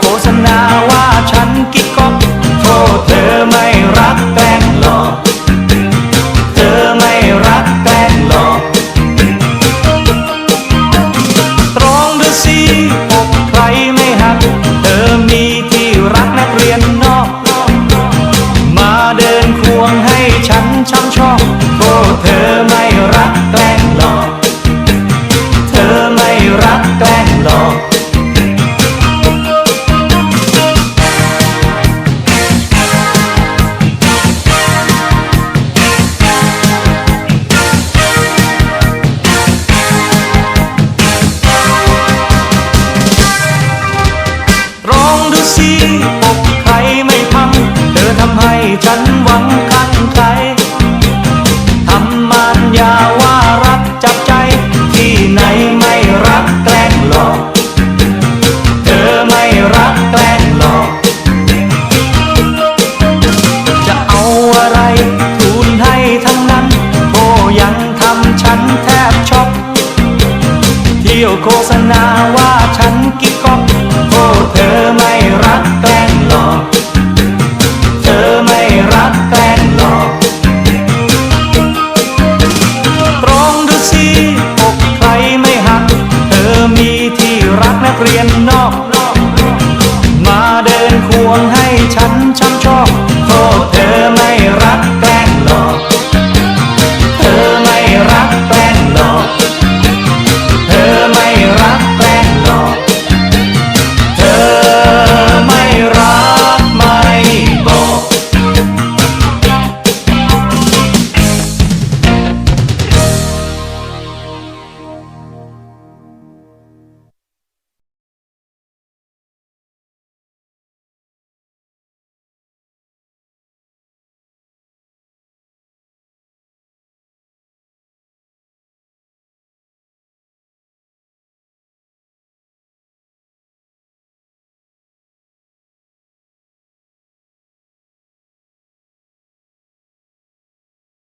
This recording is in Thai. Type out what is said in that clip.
cosas ปกใครไม่พัง เธอทำให้ฉันหวังคันใครทำมารยาว่ารักจับใจ ที่ไหนไม่รักแกล้งหลอก เธอไม่รักแกล้งหลอก จะเอาอะไรทูลให้ทั้งนั้นโอ้ยังทำฉันแทบช็อกเที่ยวโฆษณาว่าฉัน วงให้ฉันช